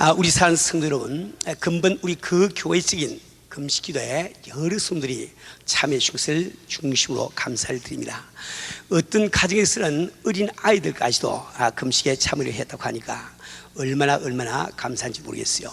아, 우리 사는 성도 여러분, 아, 근본 우리 그 교회적인 금식 기도에 여러 성들이 참여해 주신 것을 중심으로 감사를 드립니다. 어떤 가정에서는 어린 아이들까지도 아, 금식에 참여를 했다고 하니까 얼마나 얼마나 감사한지 모르겠어요.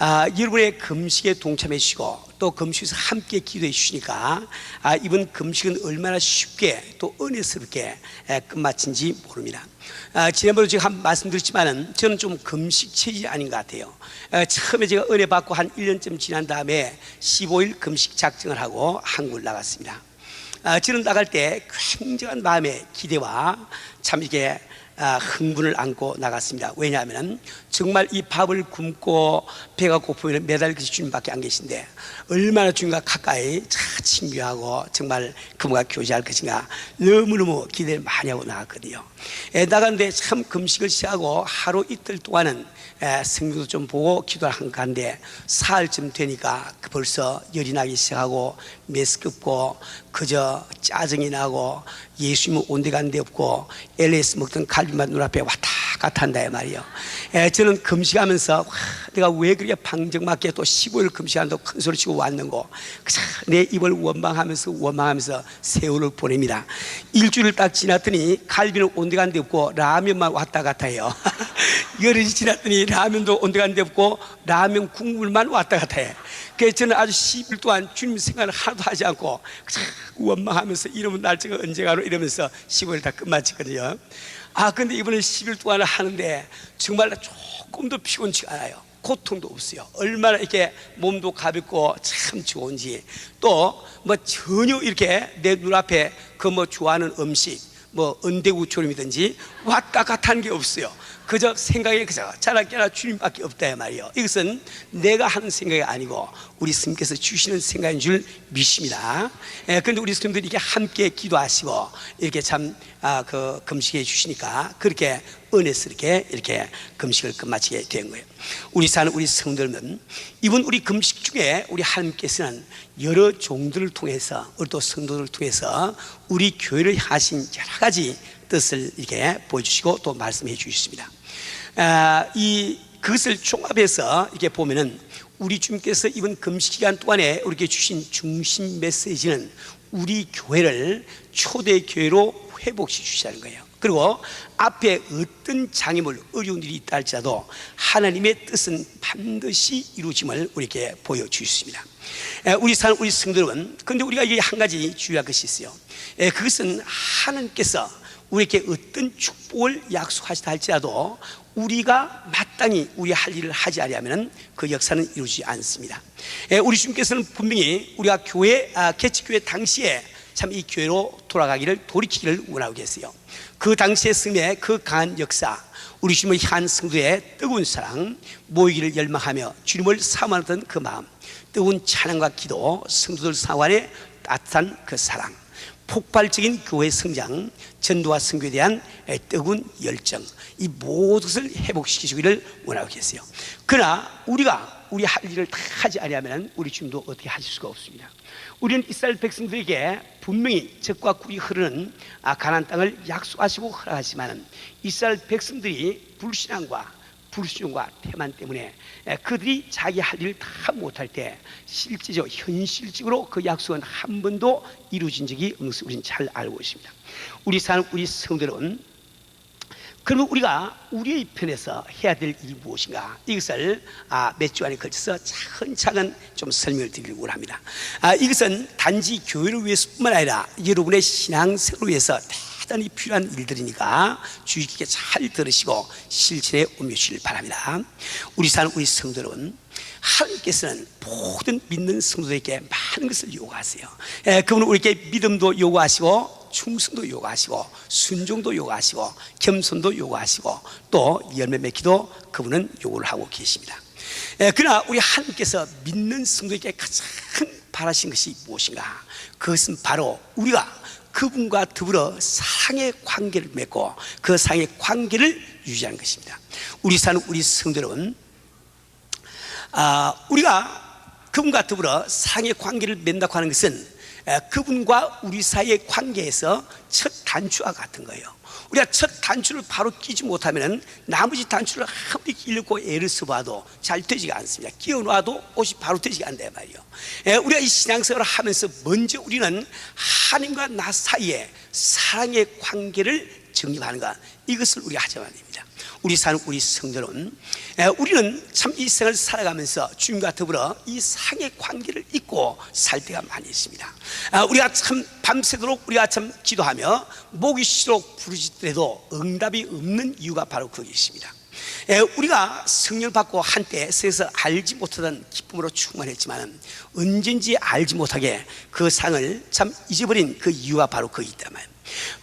아, 여러분의 금식에 동참해 주시고 또 금식에서 함께 기도해 주시니까 아, 이번 금식은 얼마나 쉽게 또 은혜스럽게 에, 끝마친지 모릅니다. 아, 지난번에 제가 한 말씀드렸지만은 저는 좀 금식 체질이 아닌 것 같아요. 에, 처음에 제가 은혜 받고 한 1년쯤 지난 다음에 15일 금식 작정을 하고 한국을 나갔습니다. 아, 저는 나갈 때 굉장한 마음의 기대와 참 이게 아, 흥분을 안고 나갔습니다. 왜냐하면 정말 이 밥을 굶고 배가 고프면 매달 그 주님밖에 안 계신데 얼마나 주님과 가까이 참 친교하고 정말 그분과 교제할 것인가 너무너무 기대를 많이 하고 나갔거든요. 에, 나갔는데 참 금식을 시작하고 하루 이틀 동안은 에, 성경도 좀 보고 기도를 한 가운데 사흘쯤 되니까 그 벌써 열이 나기 시작하고 메스껍고 그저 짜증이 나고 예수님은 온데 간데 없고 LS 먹던 갈비만 눈앞에 왔다 갔다 한다 이 말이요. 에, 저는 금식하면서 와, 내가 왜 그렇게 방정맞게 또 15일 금식한다고 큰 소리 치고 왔는고 그저 내 입을 원망하면서 원망하면서 세월을 보냅니다. 일주일을 딱 지났더니 갈비는 온데 간데 없고 라면만 왔다 갔다 해요. 열흘이 지났더니 라면도 온데 간데 없고 라면 국물만 왔다 갔다 해. 그래서 저는 아주 10일 동안 주님 생각을 하나도 하지 않고 원망하면서 이러면 날짜가 언제 가노 이러면서 15일 다 끝마쳤거든요. 아 근데 이번에 10일 동안을 하는데 정말 조금도 피곤치가 않아요. 고통도 없어요. 얼마나 이렇게 몸도 가볍고 참 좋은지 또 뭐 전혀 이렇게 내 눈앞에 그 뭐 좋아하는 음식 뭐 은대구초림이든지 왔다 갔다 하는 게 없어요. 그저 생각에 그저 자라깨나 주님밖에 없다 말이요. 이것은 내가 하는 생각이 아니고 우리 스님께서 주시는 생각인 줄 믿습니다. 예, 그런데 우리 스님들이 이렇게 함께 기도하시고 이렇게 참 아, 그 금식해 주시니까 그렇게 은혜스럽게 이렇게 금식을 끝마치게 된 거예요. 우리 사는 우리 성들은 이번 우리 금식 중에 우리 하나님께서는 여러 종들을 통해서 우리 또 성도들을 통해서 우리 교회를 하신 여러 가지 뜻을 이렇게 보여주시고 또 말씀해 주셨습니다. 아, 이 그것을 종합해서 이렇게 보면은 우리 주님께서 이번 금식 기간 동안에 우리에게 주신 중심 메시지는 우리 교회를 초대 교회로 회복시 주시는 거예요. 그리고 앞에 어떤 장애물, 어려운 일이 있다 할지라도 하나님의 뜻은 반드시 이루어짐을 우리에게 보여주셨습니다. 에, 우리 사는 우리 성도 여러분, 근데 우리가 이게 한 가지 주의할 것이 있어요. 에, 그것은 하나님께서 우리에게 어떤 축복을 약속하시다 할지라도 우리가 마땅히 우리 할 일을 하지 않으면 그 역사는 이루어지지 않습니다. 에, 우리 주님께서는 분명히 우리가 교회 아, 개척교회 당시에 참 이 교회로 돌아가기를 돌이키기를 원하고 계세요. 그 당시의 승리의 그 강한 역사, 우리 주님의 향한 성도의 뜨거운 사랑, 모이기를 열망하며 주님을 사모하던 그 마음, 뜨거운 찬양과 기도, 성도들 사관의 따뜻한 그 사랑, 폭발적인 교회 성장, 전도와 선교에 대한 뜨거운 열정, 이 모든 것을 회복시키시기를 원하고 계세요. 그러나 우리가 우리 할 일을 다 하지 아니하면 우리 주님도 어떻게 하실 수가 없습니다. 우리는 이스라엘 백성들에게 분명히 적과 꿀이 흐르는 아, 가나안 땅을 약속하시고 허락하지만 이스라엘 백성들이 불신앙과 불순종과 태만 때문에 에, 그들이 자기 할 일을 다 못할 때 실제적 현실적으로 그 약속은 한 번도 이루어진 적이 없는 것을 우리는 잘 알고 있습니다. 우리 사는 우리 성들은 그러면 우리가 우리의 편에서 해야 될 일이 무엇인가 이것을 아, 몇 주간에 걸쳐서 차근차근 좀 설명을 드리려고 합니다. 아, 이것은 단지 교회를 위해서뿐만 아니라 여러분의 신앙생활을 위해서 대단히 필요한 일들이니까 주의 깊게 잘 들으시고 실천에 옮겨주시길 바랍니다. 우리 사는 우리 성도 여러분 하나님께서는 모든 믿는 성도들에게 많은 것을 요구하세요. 예, 그분은 우리에게 믿음도 요구하시고 충성도 요구하시고 순종도 요구하시고 겸손도 요구하시고 또 열매 맺기도 그분은 요구를 하고 계십니다. 예, 그러나 우리 하나님께서 믿는 성도에게 가장 바라신 것이 무엇인가? 그것은 바로 우리가 그분과 더불어 사랑의 관계를 맺고 그 사랑의 관계를 유지하는 것입니다. 우리 사는 우리 성도 여러분, 아, 우리가 그분과 더불어 사랑의 관계를 맺는다고 하는 것은 에, 그분과 우리 사이의 관계에서 첫 단추와 같은 거예요. 우리가 첫 단추를 바로 끼지 못하면 나머지 단추를 아무리 끼려고 애를 써봐도 잘 되지가 않습니다. 끼워놔도 옷이 바로 되지가 않단 말이에요. 예, 우리가 이 신앙생활을 하면서 먼저 우리는 하나님과 나 사이에 사랑의 관계를 정립하는 것 이것을 우리가 하자면 됩니다. 우리 사는 우리 성도는 에, 우리는 참 이 생을 살아가면서 주님과 더불어 이 상의 관계를 잊고 살 때가 많이 있습니다. 아, 우리가 참 밤새도록 우리가 참 기도하며 목이 쉬도록 부르짖더라도 응답이 없는 이유가 바로 거기 있습니다. 에, 우리가 성령을 받고 한때 세상에서 알지 못하던 기쁨으로 충만했지만 언젠지 알지 못하게 그 상을 참 잊어버린 그 이유가 바로 거기 말이에요.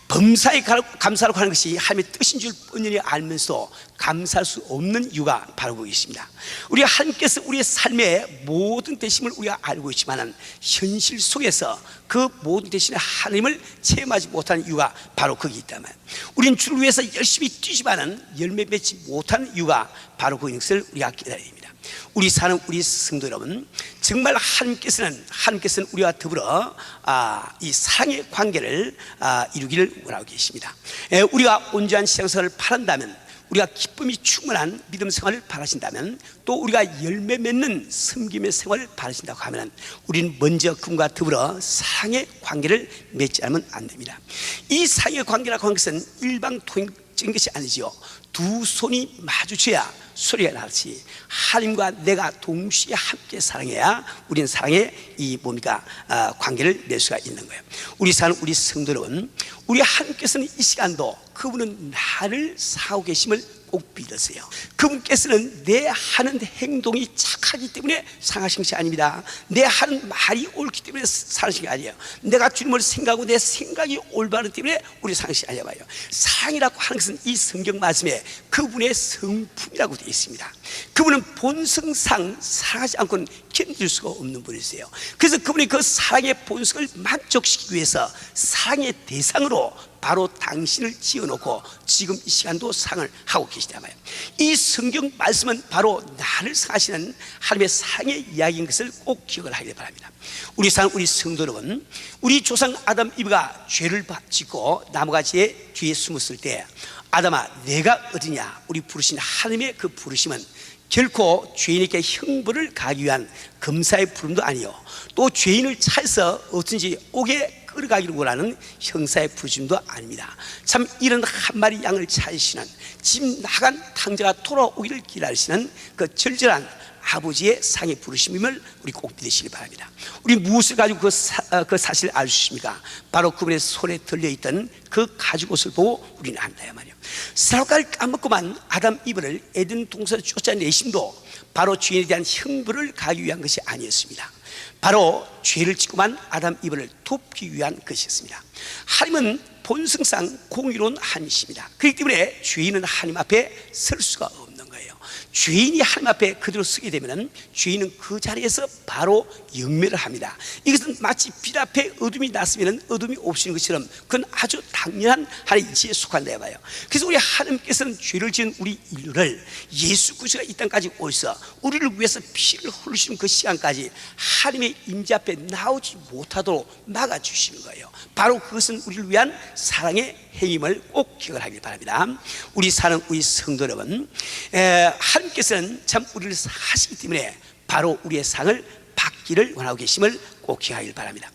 범사에 가- 감사로 하는 것이 하나님의 뜻인 줄 뻔히 알면서 감사할 수 없는 이유가 바로 거기 있습니다. 우리 하나님께서 우리의 삶의 모든 대심을 우리가 알고 있지만 현실 속에서 그 모든 대신에 하나님을 체험하지 못하는 이유가 바로 거기 있다면 우리는 주를 위해서 열심히 뛰지만은 열매 맺지 못하는 이유가 바로 그 것을 우리가 깨달아야 됩니다. 우리 사는 우리 성도 여러분 정말 하나님께서는 하나님께서는 우리와 더불어 아, 이 사랑의 관계를 아, 이루기를 원하고 계십니다. 에, 우리가 온전한 신앙생활을 바란다면 우리가 기쁨이 충만한 믿음 생활을 바라신다면 또 우리가 열매 맺는 섬김의 생활을 바라신다고 하면 우리는 먼저 그분과 더불어 사랑의 관계를 맺지 않으면 안 됩니다. 이 사랑의 관계라고 하는 것은 일방통행적인 것이 아니지요. 두 손이 마주쳐야 소리가 나듯이 하나님과 내가 동시에 함께 사랑해야 우리는 사랑의 이 뭡니까 아, 관계를 낼 수가 있는 거예요. 우리 사는 우리 성도 여러분, 우리 하나님께서는 이 시간도 그분은 나를 사고 계심을 꼭 믿으세요. 그분께서는 내 하는 행동이 착하기 때문에 상하신 것이 아닙니다. 내 하는 말이 옳기 때문에 상하신 게 아니에요. 내가 주님을 생각하고 내 생각이 올바르기 때문에 우리 상하신 봐요. 사랑이라고 하는 것은 이 성경 말씀에 그분의 성품이라고 되어 있습니다. 그분은 본성상 사랑하지 않고는 견딜 수가 없는 분이세요. 그래서 그분이 그 사랑의 본성을 만족시키기 위해서 사랑의 대상으로 바로 당신을 지어놓고 지금 이 시간도 상을 하고 계시단 말이에요. 이 성경 말씀은 바로 나를 사시는 하나님의 사랑의 이야기인 것을 꼭 기억을 하길 바랍니다. 우리 상 우리 성도 여러분, 우리 조상 아담 이브가 죄를 짓고 나무가지에 뒤에 숨었을 때 아담아 내가 어디냐 우리 부르신 하나님의 그 부르심은 결코 죄인에게 형벌을 가기 위한 검사의 부름도 아니요 또 죄인을 차에서 어쩐지 옥에 끌어가기를 원하는 형사의 부르심도 아닙니다 참 이런 한 마리 양을 찾으시는 집 나간 탕자가 돌아오기를 기다리시는 그 절절한 아버지의 상의 부르심임을 우리 꼭 믿으시기 바랍니다. 우리 무엇을 가지고 그, 사, 어, 그 사실을 알 수 있습니까? 바로 그분의 손에 들려있던 그 가죽 옷을 보고 우리는 안다야 말이요. 사람까지 까먹고만 아담 이브를 에덴 동산에 쫓아내심도 바로 죄인에 대한 형벌을 가기 위한 것이 아니었습니다. 바로 죄를 짓고만 아담 이브를 돕기 위한 것이었습니다. 하나님은 본성상 공의로운 하나님이십니다. 그렇기 때문에 죄인은 하나님 앞에 설 수가 거예요. 죄인이 하나님 앞에 그대로 서게 되면 죄인은 그 자리에서 바로 영매를 합니다. 이것은 마치 빛 앞에 어둠이 났으면 어둠이 없으는 것처럼 그건 아주 당연한 하나의 이치에 속한다 봐요. 그래서 우리 하나님께서는 죄를 지은 우리 인류를 예수 그리스도가 이 땅까지 오셔서 우리를 위해서 피를 흘리시는 그 시간까지 하나님의 임재 앞에 나오지 못하도록 막아 주시는 거예요. 바로 그것은 우리를 위한 사랑의 행임을 꼭 기억을 하길 바랍니다. 우리 사는 우리 성도 여러분, 에, 하나님께서는 참 우리를 사시기 때문에 바로 우리의 상을 받기를 원하고 계심을 꼭 기억하길 바랍니다.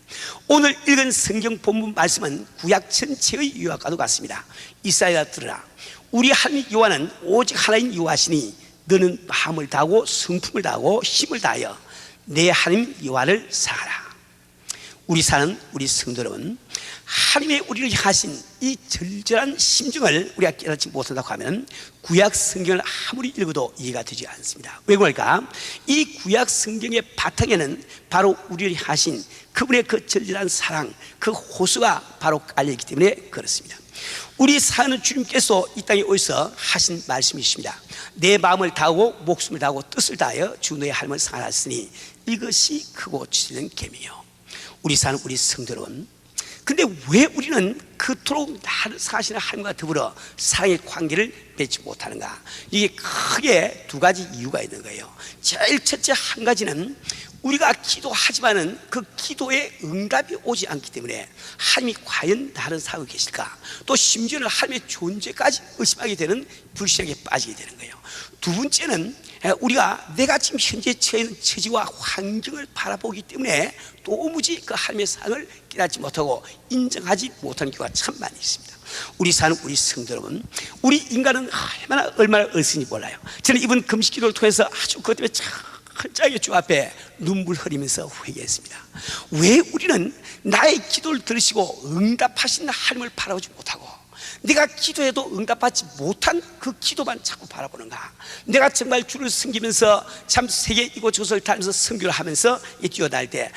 오늘 읽은 성경 본문 말씀은 구약 전체의 유화과도 같습니다. 이사야 들으라. 우리 하나님 여호와는 오직 하나님 여호와시니 너는 마음을 다하고 성품을 다하고 힘을 다하여 내 하나님 여호와를 사하라. 우리 사는 우리 성도 여러분 하나님의 우리를 향하신 이 절절한 심정을 우리가 깨닫지 못한다고 하면 구약 성경을 아무리 읽어도 이해가 되지 않습니다. 왜 그럴까? 이 구약 성경의 바탕에는 바로 우리를 향하신 그분의 그 절절한 사랑 그 호수가 바로 깔려있기 때문에 그렇습니다. 우리 사는 주님께서 이 땅에 오셔서 하신 말씀이 있습니다. 내 마음을 다하고 목숨을 다하고 뜻을 다하여 주 너의 하나님을 사랑하시니 이것이 크고 지는 계명이요. 우리 사는 우리 성도 여러분 근데 왜 우리는 그토록 사시는 하나님과 더불어 사랑의 관계를 맺지 못하는가? 이게 크게 두 가지 이유가 있는 거예요. 제일 첫째 한 가지는 우리가 기도하지만은 그 기도에 응답이 오지 않기 때문에 하나님이 과연 나를 사고 계실까? 또 심지어는 하나님의 존재까지 의심하게 되는 불신앙에 빠지게 되는 거예요. 두 번째는 우리가 내가 지금 현재 처해 있는 처지와 환경을 바라보기 때문에 도무지 그 하나님의 사랑을 깨닫지 못하고 인정하지 못하는 경우가 참 많이 있습니다. 우리 사는 우리 성도 여러분, 우리 인간은 얼마나 얼마나 얼씬지 몰라요. 저는 이번 금식 기도를 통해서 아주 그것 때문에 철저하게 주 앞에 눈물 흘리면서 회개했습니다. 왜 우리는 나의 기도를 들으시고 응답하신 하나님을 바라보지 못하고 내가 기도해도 응답받지 못한 그 기도만 자꾸 바라보는가? 내가 정말 주를 섬기면서 참 세계 이곳저곳을 다니면서 선교를 하면서 이 뛰어다닐 때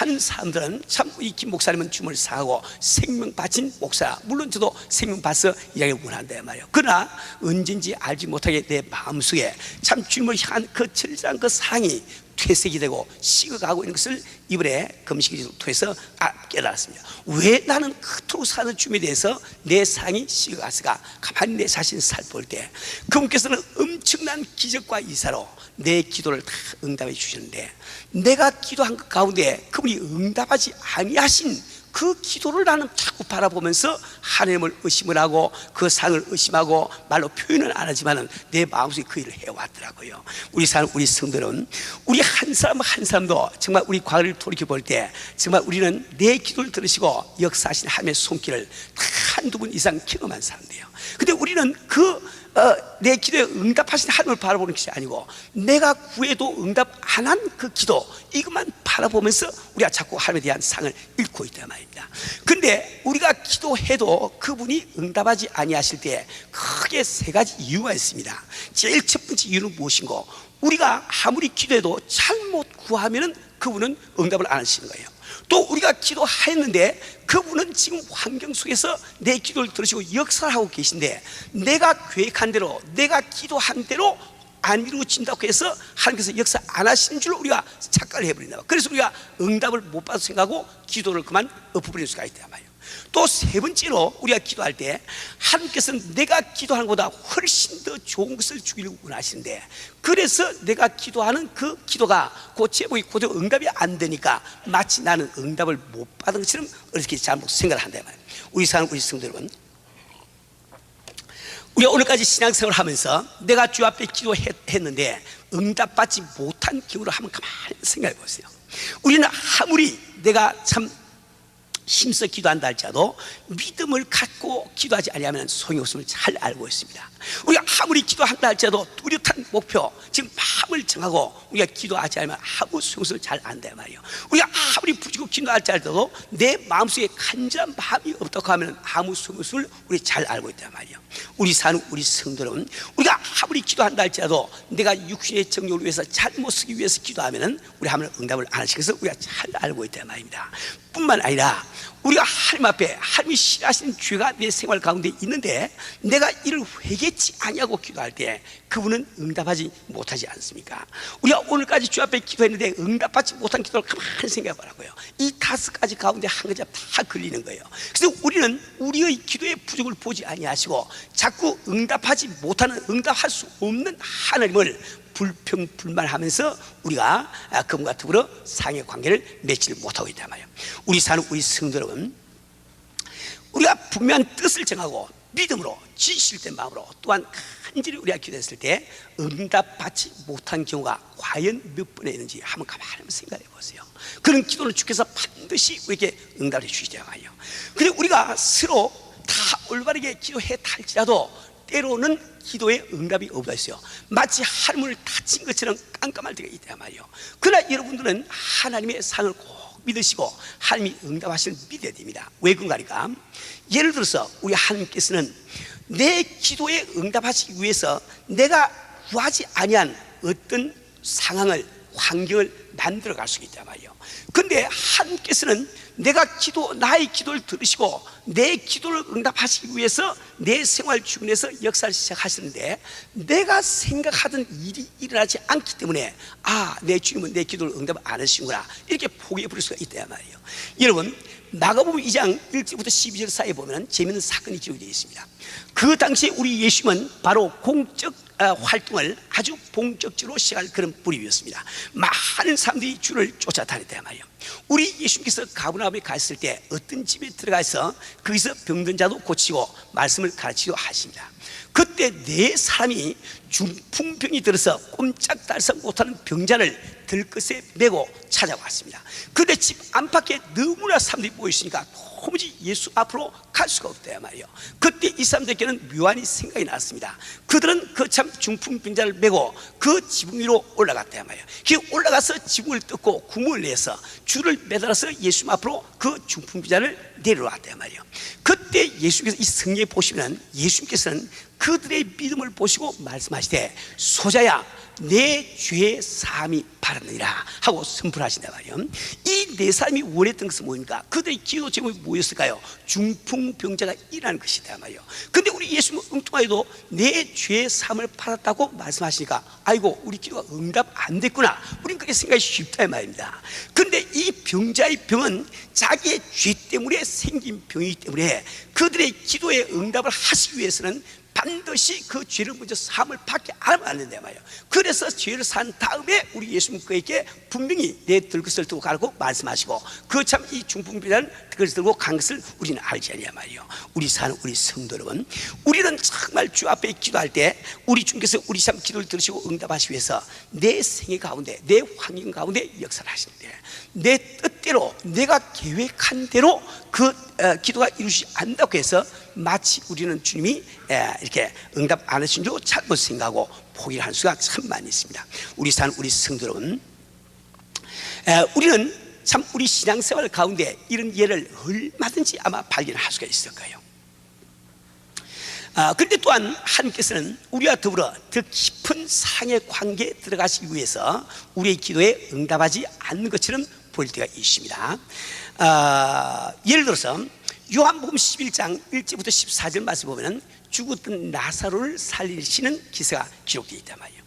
많은 사람들은 참 이 김 목사님은 주문을 사하고 생명 바친 목사 물론 저도 생명 받서 이야기 원한다 말이에요. 그러나 언젠지 알지 못하게 내 마음속에 참 주님을 향한 그 철저한 그 사랑이 퇴색이 되고 식어가고 있는 것을 이번에 금식을 통해서 아, 깨달았습니다. 왜 나는 그토록 사는 주님에 대해서 내 상이 식어갔을까? 가만히 내 자신을 살볼 때 그분께서는 엄청난 기적과 이사로 내 기도를 다 응답해 주시는데 내가 기도한 것 가운데 그분이 응답하지 아니하신 그 기도를 나는 자꾸 바라보면서 하나님을 의심을 하고 그 상을 의심하고 말로 표현은 안 하지만은 내 마음속에 그 일을 해왔더라고요. 우리 사람, 우리 성도는 우리 한 사람 한 사람도 정말 우리 과거를 돌이켜 볼 때 정말 우리는 내 기도를 들으시고 역사하신 하나님의 손길을 다 한두 번 이상 경험한 사람들이에요. 근데 우리는 그 어, 내 기도에 응답하신 하나님을 바라보는 것이 아니고 내가 구해도 응답 안 한 그 기도 이것만 바라보면서 우리가 자꾸 하나님에 대한 상을 잃고 있단 말입니다. 근데 우리가 기도해도 그분이 응답하지 아니하실 때 크게 세 가지 이유가 있습니다. 제일 첫 번째 이유는 무엇인고 우리가 아무리 기도해도 잘못 구하면은 그분은 응답을 안 하시는 거예요. 또 우리가 기도하였는데 그분은 지금 환경 속에서 내 기도를 들으시고 역사를 하고 계신데 내가 계획한 대로 내가 기도한 대로 안 이루어진다고 해서 하나님께서 역사 안 하시는 줄 우리가 착각을 해버린다. 그래서 우리가 응답을 못 받아 생각하고 기도를 그만 엎어버릴 수가 있단 말이에요. 또 세 번째로 우리가 기도할 때 하나님께서는 내가 기도하는 것보다 훨씬 더 좋은 것을 주기를 원하시는데 그래서 내가 기도하는 그 기도가 그 제목이 그대로 응답이 안 되니까 마치 나는 응답을 못 받은 것처럼 어떻게 잘못 생각을 한단 말이에요. 우리 사는 우리 성도 여러분 우리가 오늘까지 신앙생활을 하면서 내가 주 앞에 기도했는데 응답받지 못한 경우를 한번 가만히 생각해 보세요. 우리는 아무리 내가 참 힘써 기도한다 할지라도 믿음을 갖고 기도하지 아니하면 소용이 없음을 잘 알고 있습니다. 우리가 아무리 기도한다 할지라도 뚜렷한 목표, 지금 마음을 정하고 우리가 기도하지 않으면 아무 소용없음을 잘 안다 말이에요. 우리가 아무리 부지고 기도할지 할지라도 내 마음속에 간절한 마음이 없다고 하면 아무 소용없음을 우리 잘 알고 있단 말이에요. 우리 사는 우리 성도는 우리가 아무리 기도한다 할지라도 내가 육신의 정욕을 위해서 잘 못 쓰기 위해서 기도하면은 우리 하면 응답을 안 하시겠어 우리가 잘 알고 있단 말입니다. 뿐만 아니라 우리가 하나님 앞에 하나님이 싫어하시는 죄가 내 생활 가운데 있는데 내가 이를 회개치 아니하고 기도할 때 그분은 응답하지 못하지 않습니까? 우리가 오늘까지 주 앞에 기도했는데 응답받지 못한 기도를 가만히 생각해 보라고요. 이 다섯 가지 가운데 한 가지가 다 걸리는 거예요. 그래서 우리는 우리의 기도의 부족을 보지 아니하시고 자꾸 응답하지 못하는 응답할 수 없는 하나님을 불평 불만하면서 우리가 그분과 더불어 상의 관계를 맺지를 못하고 있단 말이에요. 우리 사는 우리 성도 여러분, 우리가 분명한 뜻을 정하고 믿음으로 진실된 마음으로 또한 간절히 우리가 기도했을 때 응답받지 못한 경우가 과연 몇 번에 있는지 한번 가만히 생각해 보세요. 그런 기도는 주께서 반드시 우리에게 응답해 주시죠. 근데 우리가 서로 다 올바르게 기도해 탈지라도 때로는 기도에 응답이 없어 있어요. 마치 하늘을 닫힌 것처럼 깜깜할 때가 있단 말이에요. 그러나 여러분들은 하나님의 상을 꼭 믿으시고 하나님이 응답하시는 믿어야 됩니다. 왜 그런가? 예를 들어서 우리 하나님께서는 내 기도에 응답하시기 위해서 내가 구하지 아니한 어떤 상황을 환경을 만들어 갈 수 있단 말이에요. 근데 하나님께서는 내가 기도 나의 기도를 들으시고 내 기도를 응답하시기 위해서 내 생활 주변에서 역사를 시작하시는데 내가 생각하던 일이 일어나지 않기 때문에 아 내 주님은 내 기도를 응답 안 하시는구나 이렇게 포기해 버릴 수가 있단 말이에요. 여러분 마가복음 2장 1절부터 12절 사이에 보면 재미있는 사건이 기록되어 있습니다. 그 당시에 우리 예수님은 바로 공적 어, 활동을 아주 본격적으로 시작할 그런 뿌리였습니다. 많은 사람들이 주를 쫓아다녔단 말이에요. 우리 예수님께서 가브나움에 갔을 때 어떤 집에 들어가서 거기서 병든 자도 고치고 말씀을 가르치기도 하십니다. 그때 네 사람이 중풍병이 들어서 꼼짝달싹 못하는 병자를 들것에 메고 찾아왔습니다. 근데 집 안팎에 너무나 사람들이 모였으니까 도무지 예수 앞으로 갈 수가 없다 말이요. 그때 이 사람들에게는 묘한이 생각이 났습니다. 그들은 그 참 중풍 병자를 메고 그 지붕 위로 올라갔다 말이요. 그 올라가서 지붕을 뜯고 구멍을 내서 줄을 매달아서 예수 앞으로 그 중풍 병자를 내려왔다 말이요. 그때 예수께서 이 성경에 보시면 예수님께서는 그들의 믿음을 보시고 말씀하시되 소자야 내 죄의 사함이 바랐느니라 하고 선포하신단 말이에요 이 네 사람이 원했던 것은 뭡니까? 그들의 기도 제목이 뭐였을까요? 중풍병자가 일하는 것이다 말이에요 근데 우리 예수님은 엉뚱하게도 내 죄의 사함을 받았다고 말씀하시니까 아이고 우리 기도가 응답 안 됐구나 우린 그렇게 생각이 쉽다 이 말입니다 근데 이 병자의 병은 자기의 죄 때문에 생긴 병이기 때문에 그들의 기도에 응답을 하시기 위해서는 반드시 그 죄를 먼저 사함을 받게 안 된다 말이에요. 그래서 죄를 산 다음에 우리 예수님 그에게 분명히 내 들것을 두고 가라고 말씀하시고 그 참 이 중풍비라는 그것을 들고 간 것을 우리는 알지 않냐 말이에요. 우리 사는 우리 성도 여러분, 우리는 정말 주 앞에 기도할 때 우리 주께서 우리 참 기도를 들으시고 응답하시기 위해서 내 생애 가운데 내 환경 가운데 역사를 하시는데 내 뜻대로 내가 계획한 대로 그 어, 기도가 이루지 않는다고 해서 마치 우리는 주님이 에, 이렇게 응답 안 하신 줄 잘못 생각하고 포기를 할 수가 참 많이 있습니다. 우리 산 우리 여러분, 에, 우리는 참 우리 신앙생활 가운데 이런 예를 얼마든지 아마 발견할 수가 있을 거예요. 아, 그런데 또한 하나님께서는 우리와 더불어 더 깊은 상의 관계에 들어가시기 위해서 우리의 기도에 응답하지 않는 것처럼 보일 때가 있습니다. 아, 예를 들어서 요한복음 11장 1절부터 14절 말씀 보면은 죽었던 나사로를 살리시는 기사가 기록되어 있단 말이에요.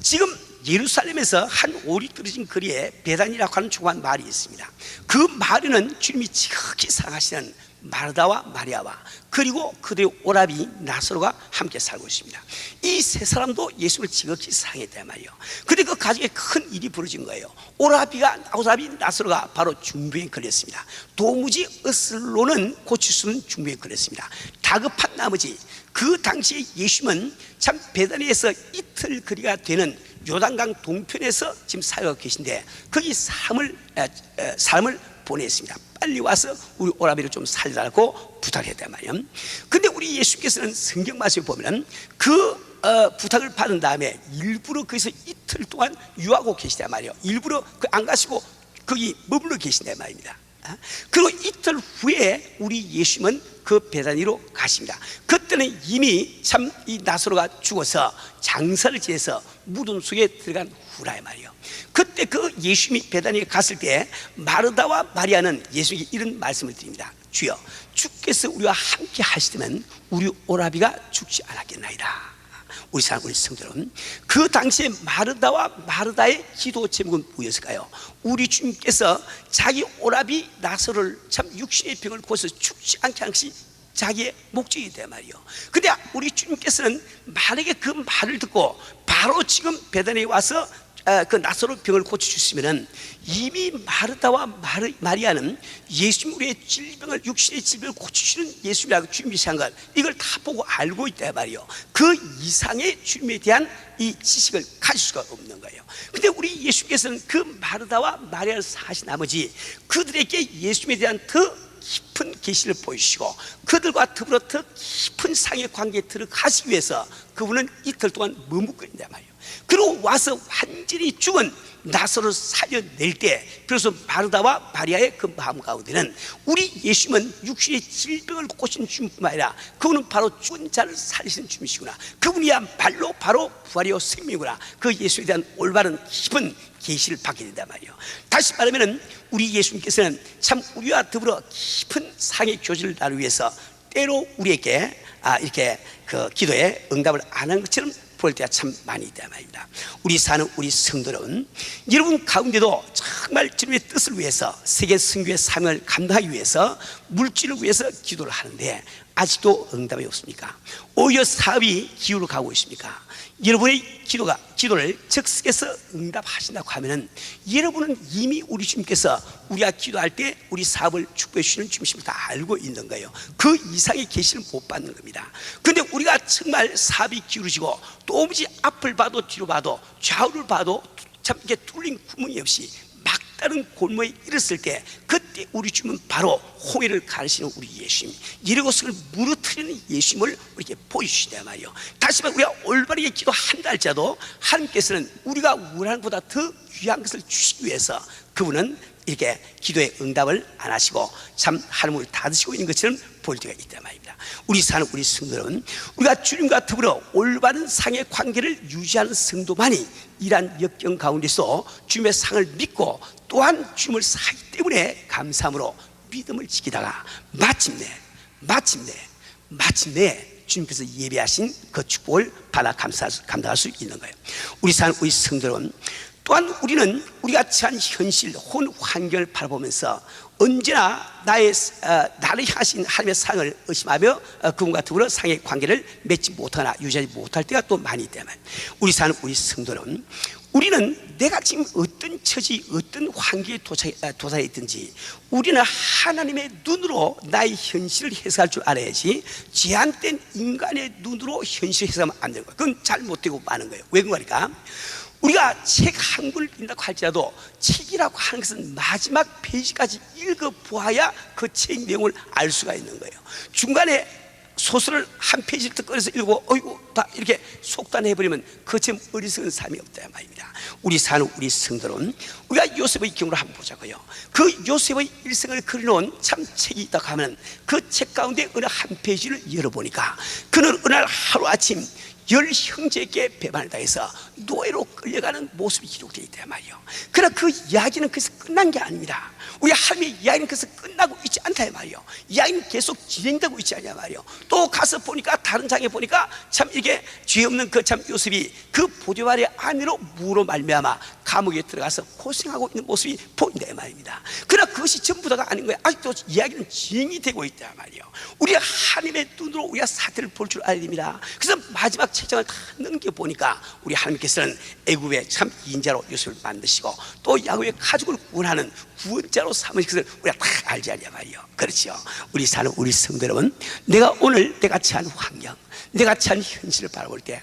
지금 예루살렘에서 한 오리 떨어진 거리에 베단이라고 하는 조그만 마을이 있습니다. 그 마을에는 주님이 지극히 사랑하시는 마르다와 마리아와 그리고 그들의 오라비 나사로가 함께 살고 있습니다. 이 세 사람도 예수를 지극히 사랑했단 말이에요. 근데 그 가정에 큰 일이 벌어진 거예요. 오라비가 오라비 나사로가 바로 중병에 걸렸습니다. 도무지 으슬로는 고칠 수 없는 중병에 걸렸습니다. 다급한 나머지 그 당시에 예수님은 참 베다니에서 이틀 거리가 되는 요단강 동편에서 지금 살고 계신데 거기 삶을 삶을 보냈습니다. 빨리 와서 우리 오라비를 좀 살려달라고 부탁했단 말이에요. 근데 우리 예수께서는 성경 말씀을 보면 그 어, 부탁을 받은 다음에 일부러 거기서 이틀 동안 유하고 계시단 말이에요. 일부러 그 안 가시고 거기 머물러 계신단 말입니다. 아? 그리고 이틀 후에 우리 예수님은 그 베다니로 가십니다. 그때는 이미 참 이 나사로가 죽어서 장사를 지내서 무덤 속에 들어간 후라이 말이에요. 그때 그 예수님이 베다니에 갔을 때 마르다와 마리아는 예수님께 이런 말씀을 드립니다. 주여, 주께서 우리와 함께 하시면 우리 오라비가 죽지 않았겠나이다. 우리 사람 우리 성도 여러분 그 당시에 마르다와 마르다의 기도 제목은 뭐였을까요? 우리 주님께서 자기 오라비 나서를 참 육신의 병을 고쳐 죽지 않게 하시 자기의 목적이 돼 말이요. 근데 우리 주님께서는 만약에 그 말을 듣고 바로 지금 배단에 와서 어, 그 나사로 병을 고쳐주시면은 이미 마르다와 마르, 마리아는 예수님 우리의 질병을 육신의 질병을 고치시는 예수님이라고 주님이 것 이걸 다 보고 알고 있다 말이요. 그 이상의 주님에 대한 이 지식을 가질 수가 없는 거예요. 근데 우리 예수께서는 그 마르다와 마리아를 사신 나머지 그들에게 예수님에 대한 더 깊은 계시를 보이시고 그들과 더불어 더 깊은 상의 관계에 들어가시기 위해서 그분은 이틀 동안 있단 말이에요. 그리고 와서 완전히 죽은 나사로를 살려낼 때 그래서 마르다와 마리아의 그 마음 가운데는 우리 예수님은 육신의 질병을 고치는 주님뿐만 아니라 그분은 바로 죽은 자를 살리시는 주님이시구나. 그분이야말로 바로 부활이요 생명이구나. 그 예수에 대한 올바른 깊은 계시를 받게 된단 말이에요. 다시 말하면 우리 예수님께서는 참 우리와 더불어 깊은 상의 교제를 나누기 위해서 때로 우리에게 아, 이렇게 그 기도에 응답을 안 한 것처럼 볼 때가 참 많이 있다 말입니다. 우리 사는 우리 성도는 여러분 가운데도 정말 주님의 뜻을 위해서 세계 선교의 사명을 감당하기 위해서 물질을 위해서 기도를 하는데 아직도 응답이 없습니까? 오히려 사업이 기울어 가고 있습니까? 여러분의 기도가 기도를 즉석에서 응답하신다고 하면은 여러분은 이미 우리 주님께서 우리가 기도할 때 우리 사업을 축복해 주시는 주님을 다 알고 있는 거예요. 그 이상의 계시를 못 받는 겁니다. 근데 우리가 정말 사업이 기울어지고 도무지 앞을 봐도 뒤로 봐도 좌우를 봐도 참 이게 뚫린 구멍이 없이 막 다른 골모에 이르렀을 때 그때 우리 주님은 바로 홍해를 가르치는 우리 예수님 이르고서를 무너뜨리는 예수님을 우리에게 보여주시단 말이요. 다시 말해 우리가 올바르게 기도한다 할지라도 하나님께서는 우리가 원하는 것보다 더 귀한 것을 주시기 위해서 그분은 이렇게 기도의 응답을 안 하시고 참 하나님을 닫으시고 있는 것처럼 볼 때가 있단 말입니다. 우리 사는 우리 성도는 우리가 주님과 더불어 올바른 상의 관계를 유지하는 성도만이 이러한 역경 가운데서 주님의 상을 믿고 또한 주님을 사기 때문에 감사함으로 믿음을 지키다가 마침내 마침내 마침내 주님께서 예배하신 그 축복을 받아 감사할 수, 감당할 수 있는 거예요. 우리 사는 우리 성도는 또한 우리는 우리가 처한 현실 혼 환경을 바라보면서 언제나 나의 어, 나를 향하신 하나님의 상을 의심하며 어, 그분과 더불어 상의 관계를 맺지 못하나 유지하지 못할 때가 또 많이 있다면 우리 사는 우리 성도는 우리는 내가 지금 어떤 처지 어떤 환경에 도착, 아, 있든지 우리는 하나님의 눈으로 나의 현실을 해석할 줄 알아야지 제한된 인간의 눈으로 현실을 해석하면 안 되는 거예요 그건 잘못되고 많은 거예요. 왜 그러니까 우리가 책 한 권을 읽는다고 할지라도 책이라고 하는 것은 마지막 페이지까지 읽어보아야 그 책 내용을 알 수가 있는 거예요. 중간에 소설을 한 페이지를 더 꺼내서 읽고 어이구 다 이렇게 속단해버리면 그처럼 어리석은 삶이 없다 말입니다. 우리 사는 우리 성들은 우리가 요셉의 경우를 한번 보자고요. 그 요셉의 일생을 그려놓은 참 책이 있다고 하면 그 책 가운데 어느 한 페이지를 열어보니까 그는 어느 날 하루아침 열 형제에게 배반을 당해서 노예로 끌려가는 모습이 기록되어 있단 말이에요. 그러나 그 이야기는 거기서 끝난 게 아닙니다. 우리 하나님의 이야기는 거기서 끝나고 있지 않다 말이에요. 이야기는 계속 진행되고 있지 않냐 말이에요. 또 가서 보니까 다른 장에 보니까 참 이게 죄 없는 그 참 요셉이 그 보디발의 아내로 무로 말미암아 감옥에 들어가서 고생하고 있는 모습이 보인다 말입니다. 그러나 그것이 전부 다가 아닌 거예요. 아직도 이야기는 진행이 되고 있다 말이에요. 우리가 하나님의 눈으로 우리가 사태를 볼 줄 알아야 됩니다. 그래서 마지막 책장을 다 넘겨보니까 우리 하나님께서는 애굽의 참 인자로 요셉을 만드시고 또 야곱의 가족을 구원하는 구원자로 삼으신 것을 우리가 다 알지 않냐 말이요. 그렇죠. 우리 사는 우리 성도 여러분, 내가 오늘 내가 처한 환경, 내가 처한 현실을 바라볼 때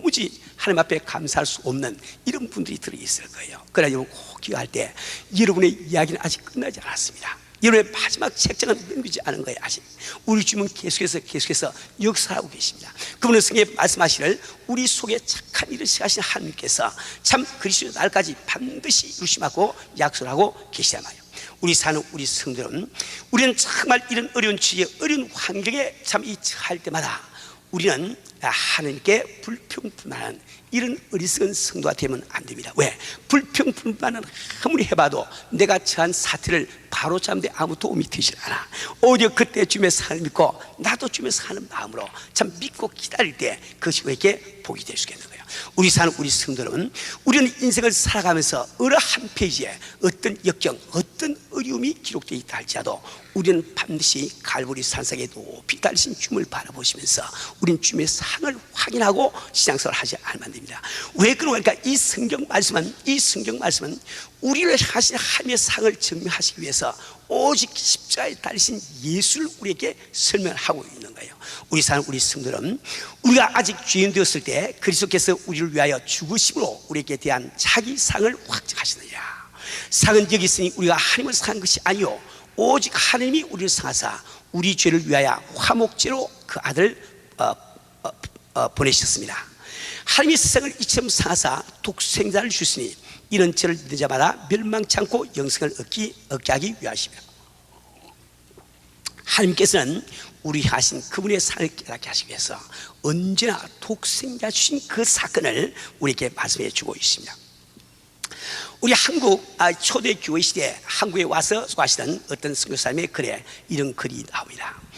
도무지 하나님 앞에 감사할 수 없는 이런 분들이 들어있을 거예요. 그러나 여러분 꼭 기억할 때 여러분의 이야기는 아직 끝나지 않았습니다. 여러분의 마지막 책장은 넘기지 않은 거예요 아직 우리 주님은 계속해서 계속해서 역사하고 계십니다 그분은 성에 말씀하시를 우리 속에 착한 일을 시하신 하나님께서 참 그리스도 날까지 반드시 이루심하고 약속하고 계시단 말이에요 우리 사는 우리 성들은 우리는 정말 이런 어려운 취지에 어려운 환경에 참 이 처할 때마다 우리는 하나님께 불평불만한 이런 어리석은 성도가 되면 안 됩니다. 왜? 불평불만은 아무리 해봐도 내가 처한 사태를 바로 잡는데 아무 도움이 되질 않아. 오히려 그때 주님의 사을 믿고 나도 주님의 사는 마음으로 참 믿고 기다릴 때 그것이 우리에게 복이 될수 있겠는 거예요. 우리 사는 우리 성도는 우리는 인생을 살아가면서 어느 한 페이지에 어떤 역경, 어떤 어려움이 기록되어 있다 할지라도 우리는 반드시 갈보리 산상에 높이 달리신 주님을 바라보시면서 우리는 주님의 상을 확인하고 신앙생활을 하지 않으면 됩니다. 왜 그러니까 이 성경 말씀은 이 성경 말씀은 우리를 하신 하나님의 상을 증명하시기 위해서 오직 십자가에 달리신 예수를 우리에게 설명하고 있는 거예요. 우리 사는 우리 성들은 우리가 아직 죄인 되었을 때 그리스도께서 우리를 위하여 죽으심으로 우리에게 대한 자기 상을 확증하시느냐. 상은 여기 있으니 우리가 하나님을 상한 것이 아니요 오직 하나님이 우리를 상하사 우리 죄를 위하여 화목제로 그 아들 어, 어, 어, 보내셨습니다. 하나님이 세상을 이처럼 상하사 독생자를 주시니 이런 죄를 믿는 자마다 멸망치 않고 영생을 얻기, 얻게 하기 위하시며 하나님께서는 우리 하신 그분의 사를 깨닫게 하시기 위해서 언제나 독생자 주신 그 사건을 우리에게 말씀해 주고 있습니다 우리 한국 아, 초대 교회 시대 한국에 와서 수고하시던 어떤 선교사님의 글에 이런 글이 나옵니다. 에,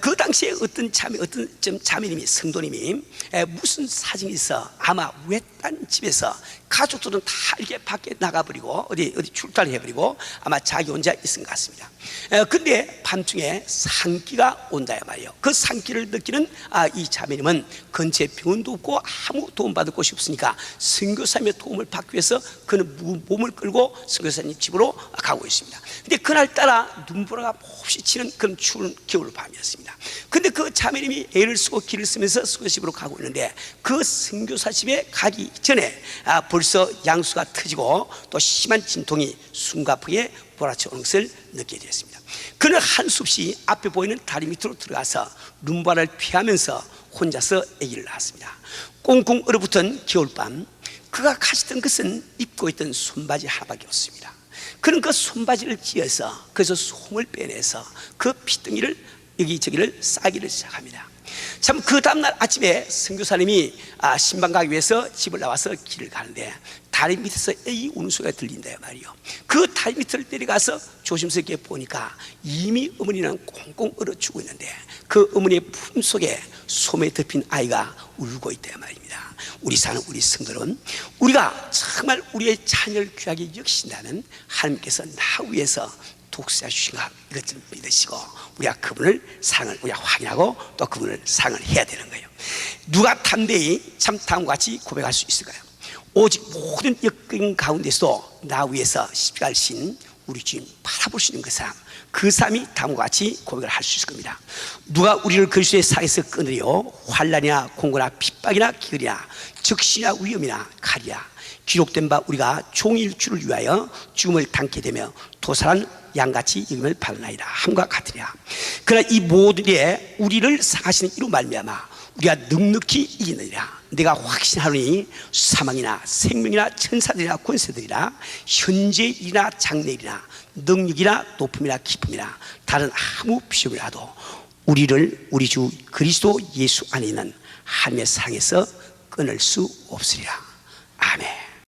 그 당시에 어떤 자매 어떤 좀 자매님이 성도님이 에, 무슨 사정이 있어 아마 외딴 집에서 가족들은 다 이렇게 밖에 나가버리고 어디 어디 출타를 해버리고 아마 자기 혼자 있은 것 같습니다. 에, 근데 밤중에 산기가 온다야 말이에요. 그 산기를 느끼는 아, 이 자매님은 근처에 병원도 없고 아무 도움 받을 곳이 없으니까 선교사님의 도움을 받기 위해서 그는 무- 몸을 끌고 선교사님 집으로 가고 있습니다. 근데 그날따라 눈보라가 몹시 치는 그런 추운 겨울 밤이었습니다. 근데 그 자매님이 애를 쓰고 길을 쓰면서 집으로 가고 있는데 그 선교사 집에 가기 전에 아, 벌써 양수가 터지고 또 심한 진통이 숨가쁘게 몰아쳐오는 것을 느끼게 되었습니다. 그는 한수 없이 앞에 보이는 다리 밑으로 들어가서 눈바라를 피하면서 혼자서 아기를 낳았습니다. 꽁꽁 얼어붙은 겨울밤 그가 가지던 것은 입고 있던 손바지 하나밖에 없습니다. 그는 그 손바지를 찧어서 그래서 솜을 빼내서 그 피덩이를 여기 저기를 싸기를 시작합니다. 참 그 다음날 아침에 선교사님이 아, 신방 가기 위해서 집을 나와서 길을 가는데 다리 밑에서 이 우는 소리가 들린다 말이요. 그 다리 밑을 내려가서 조심스럽게 보니까 이미 어머니는 꽁꽁 얼어 죽고 있는데 그 어머니의 품 속에 솜에 덮인 아이가 울고 있다 말입니다. 우리 사는 우리 성도는 우리가 정말 우리의 자녀를 귀하게 여기신다는 하나님께서 나 위해서 독수야 주신가 이것 좀 믿으시고 우리가 그분을 사랑을 우리가 확인하고 또 그분을 사랑을 해야 되는 거예요. 누가 담대히 참 다음과 같이 고백할 수 있을까요? 오직 모든 역경 가운데서 나 위해서 십자가를 신 우리 주님 바라볼 수 있는 그 사람 그 사람이 다음과 같이 고백을 할 수 있을 겁니다 누가 우리를 그리스도의 사에서 끊으려 환란이나 공고나 핍박이나 기근이나 적시나 위험이나 칼이야 기록된 바 우리가 종일 주를 위하여 죽음을 당게 되며 도살한 양같이 이름을 받으나이다 함과 같으랴. 그러나 이 모든 에 우리를 상하시는 이로 말미암아 우리가 넉넉히 이기느니라. 내가 확신하노니 사망이나 생명이나 천사들이나 권세들이나 현재이나 장래이나 능력이나 높음이나 기쁨이나 다른 아무 비움이라도 우리를 우리 주 그리스도 예수 안에 있는 하나님의 상에서 끊을 수 없으리라. 아멘